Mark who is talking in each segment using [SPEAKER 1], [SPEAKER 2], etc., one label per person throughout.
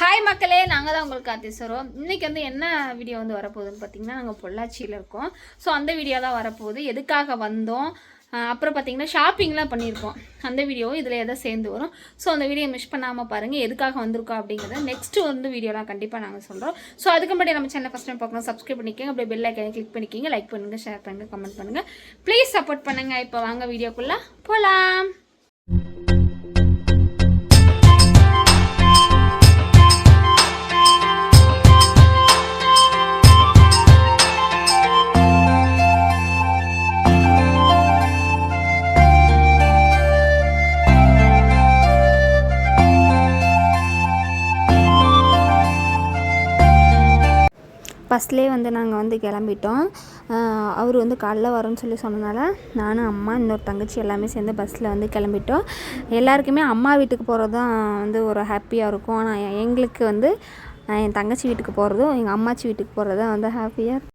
[SPEAKER 1] Hi மக்களே நாங்கள் தான் உங்களுக்கு காத்தேஸ்வரம் இன்றைக்கி வந்து என்ன வீடியோ வந்து வரப்போகுதுன்னு பார்த்தீங்கன்னா நாங்கள் பொள்ளாச்சியில் இருக்கோம். ஸோ அந்த வீடியோ தான் வரப்போகுது. எதுக்காக வந்தோம்? அப்புறம் பார்த்தீங்கன்னா ஷாப்பிங்லாம் பண்ணியிருக்கோம். அந்த வீடியோவும் இதில் எதை சேர்ந்து வரும். ஸோ அந்த வீடியோ மிஸ் பண்ணாமல் பாருங்கள் எதுக்காக வந்திருக்கோம் அப்படிங்கிறத நெக்ஸ்ட்டு வந்து வீடியோலாம் கண்டிப்பாக நாங்கள் சொல்கிறோம் ஸோ அதுக்கு முன்னாடி நம்ம சேனல் ஃபஸ்ட் டைம் பார்க்கணும் சப்ஸ்கிரைப் பண்ணிக்கோங்க. அப்படியே பெல் ஐக்கனை கிளிக் பண்ணிக்கோங்க. லைக் பண்ணுங்கள் ஷேர் பண்ணுங்கள் கமெண்ட் பண்ணுங்கள் ப்ளீஸ் சப்போர்ட் பண்ணுங்கள் இப்போ வாங்க வீடியோக்குள்ளே போகலாம்
[SPEAKER 2] ஃபஸ்ட்லேயே வந்து நாங்கள் வந்து கிளம்பிட்டோம். அவர் வந்து காலைல வரோன்னு சொல்லி சொன்னனால நானும் அம்மா இன்னொரு தங்கச்சி எல்லாமே சேர்ந்து பஸ்ஸில் வந்து கிளம்பிட்டோம். எல்லாருக்குமே அம்மா வீட்டுக்கு போகிறது தான் வந்து ஒரு ஹாப்பியாக இருக்கும். ஆனால் எங்களுக்கு வந்து என் தங்கச்சி வீட்டுக்கு போகிறதும் எங்கள் அம்மாச்சி வீட்டுக்கு போகிறது தான் வந்து ஹாப்பியாக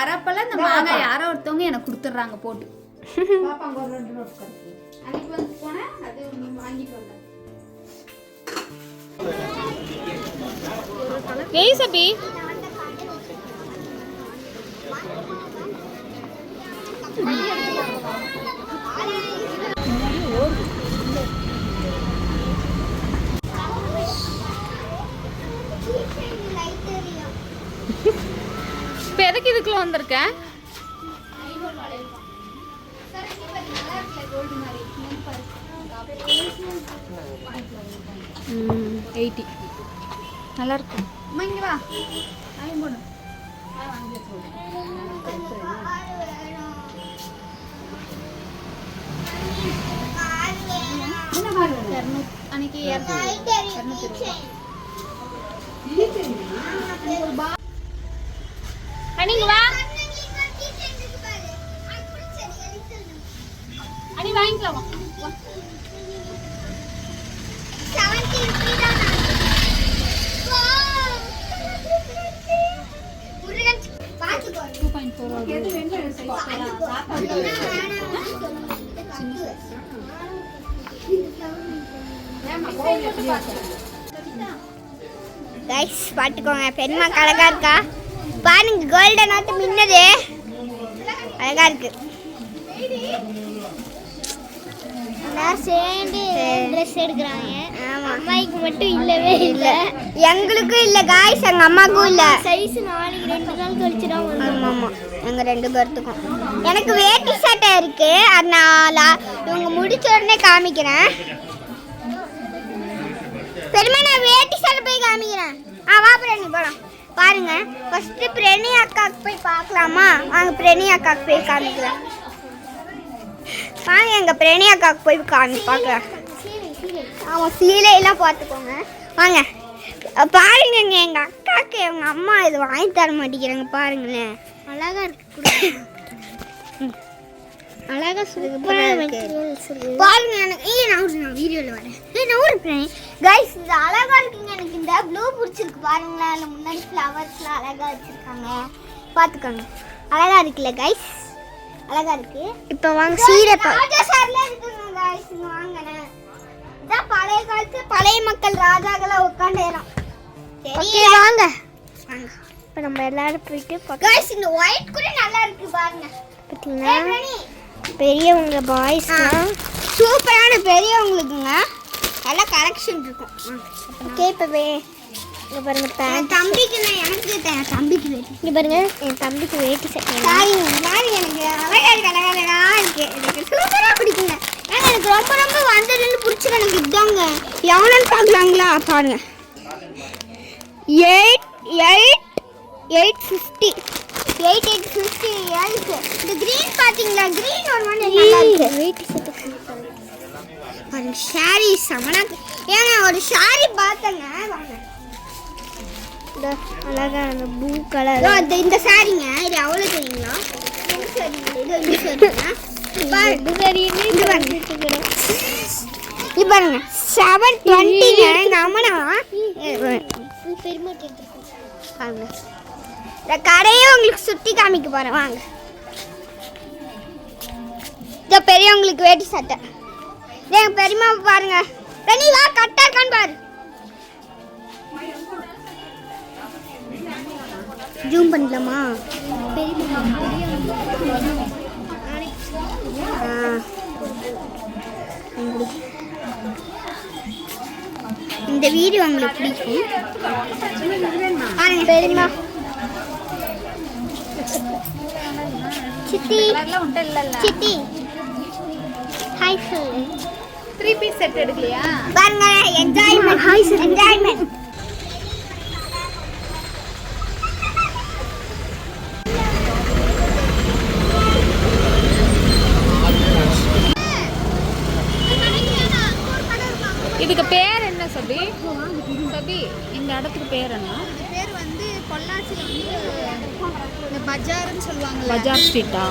[SPEAKER 1] வரப்பெல்லாம் இந்த மாங்காய் யாரோ ஒருத்தவங்க எனக்கு கொடுத்துட்றாங்க போட்டு. அன்னைக்கு வந்து போனேன் அது வாங்கிட்டு வந்தேன் ஏய் சபி. இப்போ எதுக்கு இதுக்குள்ள வந்திருக்க எயிட்டி. நல்லா இருக்கும் இங்க வா இரநூத்தி அன்னைக்கு இரநூத்தி அணிங்க வா. வாங்கிக்கலாம்
[SPEAKER 3] கைஸ் பார்த்துக்கோங்க பெண்மா அழகா இருக்கா? பாருங்க கோல்டன் ஆட்டு மின்னது. அழகா இருக்கு. எல்லாரும் சேர்ந்து ட்ரெஸ் எடுக்கிறாங்க. அம்மாய்க்கு மட்டும் இல்லவே இல்லை. எங்களுக்கும் இல்லை காய்ஸ் எங்கள் அம்மாவுக்கும் இல்லை. சைஸ் நாளைக்கு ரெண்டு நாள் கழிச்சு தான் ஆமாம் ஆமாம் எங்கள் ரெண்டு பேர்த்துக்கும். எனக்கு வேட்டி சட்டை இருக்கு. அது நான் லா- இவங்க முடிச்ச உடனே காமிக்கிறேன். பெருமை நான் வேட்டி சட்டை போய் காமிக்கிறேன். ஆ வா பிரணி போலாம். பாருங்க. ஃபர்ஸ்ட் பிரணி அக்காக்கு போய் பார்க்கலாமா? வாங்க பிரணி அக்காக்கு போய் காமிக்கலாம். வாங்க எங்க பிரணி அக்காக்கு போய் காமி பார்க்கலாம் ஆமாம் சீலையெல்லாம் பார்த்துக்கோங்க. வாங்க. அ, பாருங்கங்க எங்க அக்காக்கு எங்க அம்மா இது வாங்கி தர மாட்டேங்கிறாங்க பாருங்களேன். அழகா இருக்கு ம். அழகா சூப்பரா இருக்கு. பாருங்க எனக்கு ஏய் நான் வீடியோல வரேன். ஏய் நான் ஒரு கைஸ் இது அழகா இருக்குங்க எனக்கு இந்த ப்ளூ பிடிச்சிருக்கு. பாருங்களேன் அதில் முன்னாடி ஃப்ளவர்ஸ்லாம் அழகா வச்சிருக்காங்க. பார்த்துக்கோங்க. அழகா இருக்குல்ல கைஸ் அழகா இருக்கு. இப்போ வாங்க சீரை ராஜா சார்ல இருக்குங்க கைஸ் இங்க வாங்கினேன் இதான் பழைய காலத்து பழைய மக்கள் ராஜாக்களா உட்காந்த இடம் ஓகே வாங்க. வாங்க. இப்போ நம்ம எல்லாரும் போயிட்டு கைஸ் இந்த ஒயிட் கூட நல்லா இருக்கு பாருங்க. பார்த்தீங்கன்னா பெரியவங்க பாய்ஸ்லாம் சூப்பரான பெரியவங்களுக்குங்க. நல்ல கலெக்ஷன் இருக்கும். ஓகே இப்போ இங்க பாருங்க பேண்ட் தம்பிக்கு நான் எனக்கு தம்பிக்கு வேட்டி இங்க பாருங்க என் தம்பிக்கு வேட்டி சட்டை சாரிங்க சாரி எனக்கு? அழகா இருக்கு அழகா அழகா இருக்கு. எனக்கு சூப்பரா பிடிக்குங்க. ஏங்க எனக்கு ரொம்ப ரொம்ப வந்ததுன்னு பிடிச்சது எனக்கு இதாங்க எவ்வளோன்னு பார்க்கலாங்களா? பாருங்க. Eight eight eight fifty eight eight fifty இருக்கு. இந்த க்ரீன் பார்த்தீங்களா க்ரீன் ஒரு மாதிரி நல்லா இருக்கு. வெயிட் பாருங்க ஷாரி சமனா ஏங்க ஒரு ஷாரி பார்த்தேங்க வாங்க. இந்த அழகா அந்த ப்ளூ கலர் இந்த இந்த சாரிங்க இது எவ்வளோ தெரியுங்களா? இது இந்த சாரிங்க பாருங்க. சரி இது பாருங்க. இது பாருங்க செவன் டுவெண்ட்டிங்க பாருங்க. இந்த கடையை உங்களுக்கு சுற்றி காமிக்க போகிறேன் வாங்க. இந்த பெரியவங்களுக்கு வேட்டி சட்டை. எங்கள் பெரியம்மா பாருங்க. தனி வா இருக்கான்னு பாரு. ஜூம் பண்ணலாமா. இந்த வீடியோ உங்களுக்கு பிடிக்கும். பெரியம்மா. சித்தி சித்தி. ஹாய் சொல்லு.
[SPEAKER 1] த்ரீ பீஸ் செட் எடுக்கலையா?
[SPEAKER 3] பாருங்க என்ஜாய்மெண்ட் ஹாய் என்ஜாய்மெண்ட்
[SPEAKER 1] இதுக்கு பேர் என்ன சபி? சபி இந்த இடத்துக்கு பேர் என்ன?
[SPEAKER 3] பேர் வந்து பொள்ளாச்சியில் வந்து இந்த பஜார்னு சொல்லுவாங்க
[SPEAKER 1] பஜார் ஸ்ட்ரீட்டா?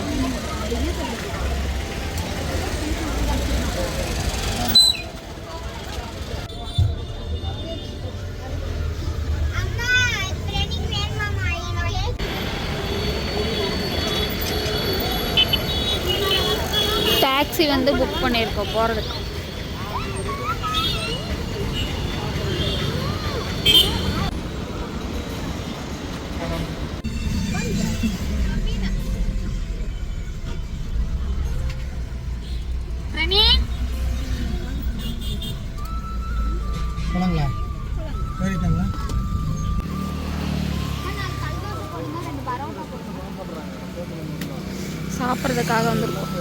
[SPEAKER 1] டாக்ஸி வந்து புக் பண்ணியிருக்கோம் போகிறதுக்கு
[SPEAKER 4] போலாங்களா?
[SPEAKER 1] சாப்பிட்றதுக்காக வந்திருக்கோம்.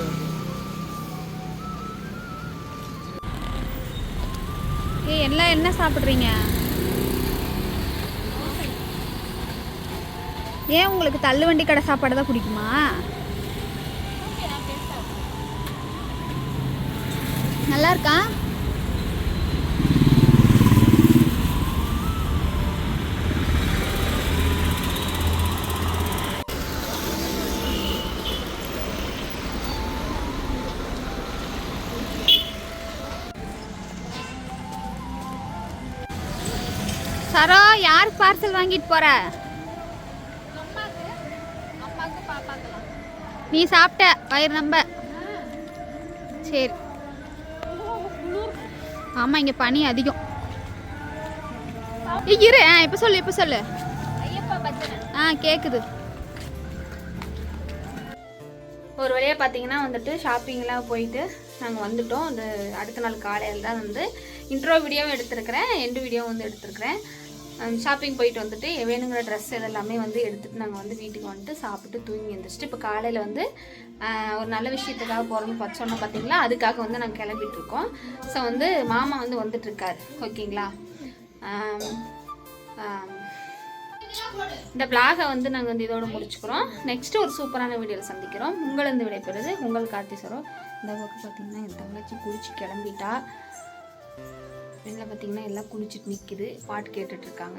[SPEAKER 1] ஏய் எல்லாம் என்ன சாப்பிட்றீங்க? ஏன் உங்களுக்கு தள்ளுவண்டி கடை சாப்பாடு தான் பிடிக்குமா? நல்லா இருக்கா? சரோ யார் பார்சல் வாங்கிட்டு போற? நீ சாப்பிட்ட வயிறு நம்ப சரி. ஆமா இங்க பனி அதிகம். இரு. ஆ இப்ப சொல்லு இப்ப சொல்லு. ஆ கேக்குது. ஒரு வழியாக பார்த்தீங்கன்னா வந்துட்டு ஷாப்பிங்லாம் போயிட்டு நாங்கள் வந்துட்டோம். அந்த அடுத்த நாள் காலையில் தான் வந்து இன்ட்ரோ வீடியோவும் எடுத்திருக்கிறேன். எண்டு வீடியோவும் வந்து எடுத்திருக்கிறேன். ஷாப்பிங் போயிட்டு வந்துட்டு வேணுங்கிற ட்ரெஸ் இதெல்லாமே வந்து எடுத்துகிட்டு நாங்கள் வந்து வீட்டுக்கு வந்துட்டு சாப்பிட்டு தூங்கி எழுந்திரிச்சிட்டு இப்போ காலையில் வந்து ஒரு நல்ல விஷயத்துக்காக போகிறோம்னு பார்த்து சொன்னோம் பார்த்தீங்களா அதுக்காக வந்து நாங்கள் கிளம்பிட்டு இருக்கோம் ஸோ வந்து மாமா வந்து வந்துட்டுருக்காரு. ஓகேங்களா? இந்த பிளாகை வந்து நாங்கள் வந்து இதோட முடிச்சுக்கிறோம். நெக்ஸ்ட்டு ஒரு சூப்பரான வீடியோவில் சந்திக்கிறோம். உங்களிருந்து விடைபெறுது உங்கள் கார்த்திஸ்வரம் இந்த பக்கம் பார்த்தீங்கன்னா என் தங்கச்சி குளிச்சு கிளம்பிட்டா. வெளில பார்த்தீங்கன்னா எல்லாம் குளிச்சுட்டு நிற்கிது பாட்டு கேட்டுட்ருக்காங்க